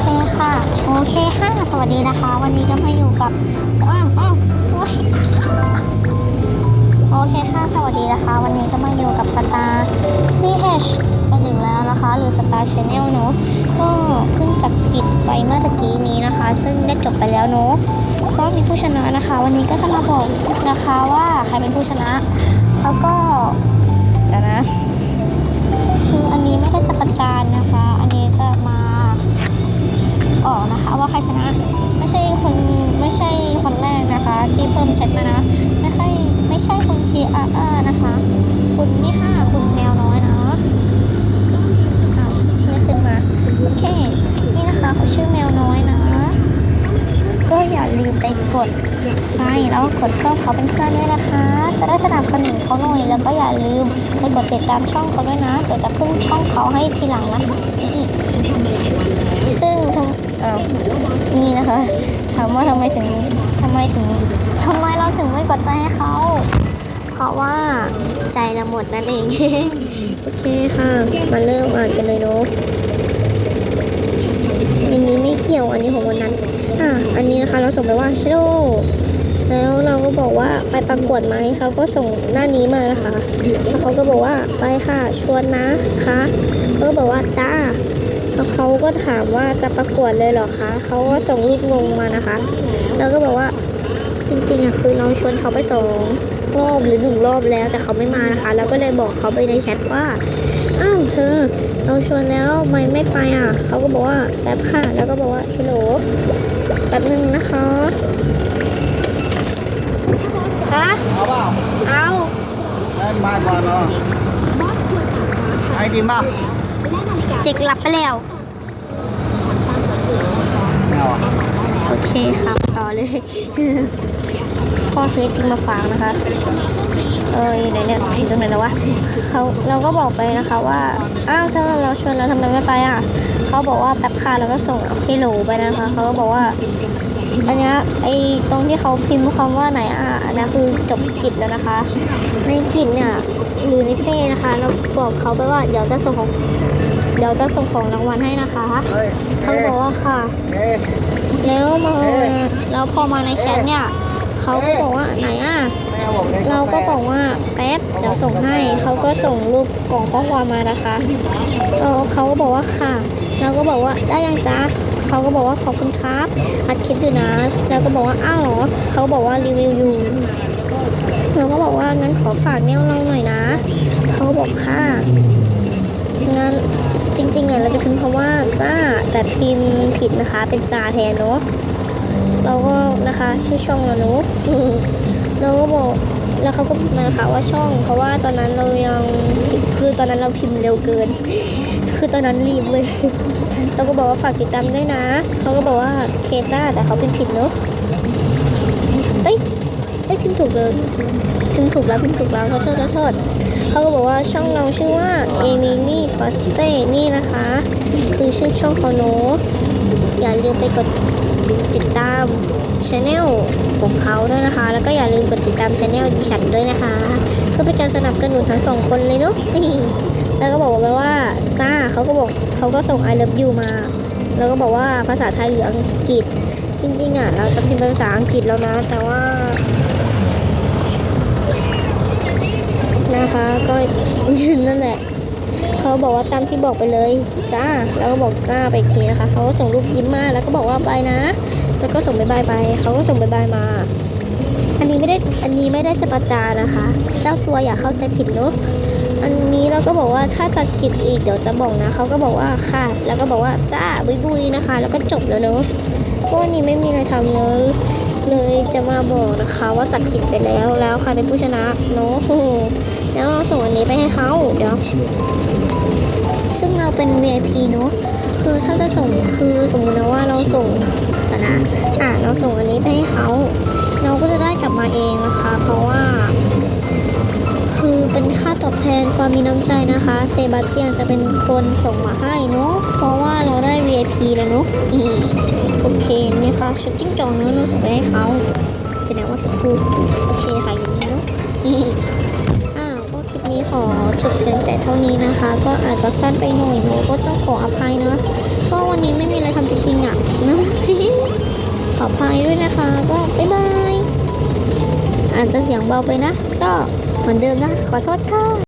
เคค่ะ โอเคค่ะ สวัสดีนะคะ วันนี้ก็มาอยู่กับสอ้าวอ้าวโอ้โอเคค่ะ สวัสดีนะคะ วันนี้ก็มาอยู่กับสตาร์ CH เป็นอีกแล้วนะคะ หรือสตาร์ชแนลเนอะก็เพิ่งจัดกิจไปเมื่อตะกี้นี้นะคะ ซึ่งได้จบไปแล้วเนอะก็มีผู้ชนะนะคะ วันนี้ก็จะมาบอกนะคะว่าใครเป็นผู้ชนะ แล้วก็เดี๋ยวนะ คืออันนี้ไม่ได้จะประจานนะคะ อันนี้ ชื่อแมวน้อยนะก็อย่าลืมไปกดใช่แล้วกดเพิ่มเขาเป็นเพื่อนด้วยนะคะ จะได้สนับสนุนเขาหน่อยแล้วก็อย่าลืมไปกดติดตามช่องเขาด้วยนะเดี๋ยวจะขึ้นช่องเขาให้ทีหลังนะคะอีกซึ่งทำอ้าวนี่นะคะถามว่าทำไมถึงทำไมถึงทำไมเราถึงไม่กดใจให้เขาเพราะว่าใจเราหมดนั่นเอง โอเคค่ะ มาเริ่มอ่านกันเลยเนาะ นนี้ไม่เกี่ยวอันนี้ของวันนั้น อะอันนี้นะคะเราส่งไปว่า hello แล้วเราก็บอกว่าไปประกวดไหมเขาก็ส่งหน้านี้มานะคะแล้วเขาก็บอกว่าไปค่ะชวนนะคะเขาก็บอกว่าจ้าแล้วเขาก็ถามว่าจะประกวดเลยเหรอคะเขาก็ส่งรูปงงมานะคะ แล้วก็บอกว่าจริงๆอะคือเราชวนเขาไปสองรอบหรือหนึ่งรอบแล้วแต่เขาไม่มานะคะ แล้วก็เลยบอกเขาไปในแชทว่าอ้าวเธอ เราชวนแล้วทำไมไม่ไปอะ เขาก็บอกว่าแป๊บค่ะ แล้วก็บอกว่าฮัลโหลแป๊บนึงนะคะฮะเอาเปล่าเอาได้มาก่อนเนาะไอ้ดิมป่ะเด็กหลับไปแล้วไม่เอาอะโอเคครับต่อเลยพ่อซื้อไอติมมาฝากนะคะ เอออยู่ไหนเนี่ยถึงตรงไหนแล้ววะเขาเราก็บอกไปนะคะว่าอ้าวถ้าเราชวนแล้วทำไมไม่ไปอะเขาบอกว่าแป๊บค่ะแล้วก็ส่งให้โหลไปนะคะเขาก็บอกว่าอันนี้ไอตรงที่เขาพิมพ์คำว่าไหนอะอันนั้นคือจบกิจแล้วนะคะ ในกิจเนี่ยหรือในเฟซนะคะ เราบอกเขาไปว่าเดี๋ยวจะส่งของเดี๋ยวจะส่งของรางวัลให้นะคะเขาบอกว่าค่ะเอ๊ะแล้วมาแล้วพอมาในแชทเนี่ย เขาก็บอกว่าไหนอะ เราก็บอกว่าแป๊บเดี๋ยวส่งให้ เขาก็ส่งรูปกล่องข้อความมานะคะเออเขาก็บอกว่าค่ะ เราก็บอกว่าได้ยังจ้าเขาก็บอกว่าขอบคุณครับอัดคลิปอยู่นะแล้วก็บอกว่าอ้าวเหรอเขาบอกว่ารีวิวอยู่เราก็บอกว่างั้นขอฝากเนี่ยเราหน่อยนะ เขาก็บอกค่ะงั้นจริงๆเนี่ยเราจะพิมพ์คำว่าจ้าแต่พิมพ์ผิดนะคะ เป็นจาแทนเนาะ เราก็นะคะชื่อช่องเราเนาะเราก็บอกแล้วเขาก็มานะคะว่าช่อง เพราะว่าตอนนั้นเรายังคือตอนนั้นเราพิมพ์เร็วเกิน คือตอนนั้นรีบเลย เราก็บอกว่าฝากติดตามด้วยนะเขาก็บอกว่าเคจ้าแต่เขาพิมพ์ผิดเนอะเอ้ยเอ้ยพิมพ์ถูกเลยพิมพ์ถูกแล้วพิมพ์ถูกแล้วขอโทษขอโทษเขาก็บอกว่าช่องเราชื่อว่าเอมิลี่ปาเต้นี่นะคะ คือชื่อช่องเขาเนอย่าลืมไปกด ติดตามช anel ของเขาด้วยนะคะ แล้วก็อย่าลืมกดติดตามช anel ดิฉันด้วยนะคะ เพื่อเป็นการสนับสนุนทั้งสองคนเลยเนาะแล้วก็บอกไปว่าจ้าเขาก็บอกเขาก็ส่ง I love you มา แล้วก็บอกว่าภาษาไทยหรืออังกฤษ จริงๆอะเราจะพิมพ์เป็นภาษาอังกฤษแล้วนะ แต่ว่านะคะก็นั่นแหละ เขาบอกว่าตามที่บอกไปเลยจ้า แล้วก็บอกจ้าไปอีกทีนะคะเขาก็ส่งรูปยิ้มมาแล้วก็บอกว่าไปนะ แล้วก็ส่งบายบายไปเขาก็ส่งบายบายมา อันนี้ไม่ได้อันนี้ไม่ได้จะประจานนะคะ เจ้าตัวอย่าเข้าใจผิดเนอะอันนี้เราก็บอกว่าถ้าจะกิจอีกเดี๋ยวจะบอกนะเขาก็บอกว่าค่ะ แล้วก็บอกว่าจ้าบุยบุยนะคะ แล้วก็จบแล้วเนอะเพราะวันนี้ไม่มีอะไรทำเลยเลยจะมาบอกนะคะว่าจัดกิจไปแล้วแล้วใครเป็นผู้ชนะเนอะ แล้วเราส่งอันนี้ไปให้เขาเดี๋ยว ซึ่งเราเป็น VIP เนอะคือถ้าจะส่งคือสมมตินะว่าเราส่งนะอะเราส่งอันนี้ไปให้เขาเราก็จะได้กลับมาเองนะคะ เพราะว่า คือเป็นค่าตอบแทนความมีน้ำใจนะคะ เซบาสเตียนจะเป็นคนส่งมาให้เนอะเพราะว่าเราได้ VIP แล้วเนอะอีโอเคนี่ค่ะชุดจิ้งจอกเนอะเราส่งไปให้เขาเป็นไงว่าถูกโอเคค่ะอย่างนี้เนอะอี จบเพียงแต่เท่านี้นะคะ ก็อาจจะสั้นไปหน่อยหนูก็ต้องขออภัยนะก็วันนี้ไม่มีอะไรทำจริงๆอะนะขออภัยด้วยนะคะ ก็บ๊ายบายอาจจะเสียงเบาไปนะ ก็เหมือนเดิมนะ ขอโทษค่ะ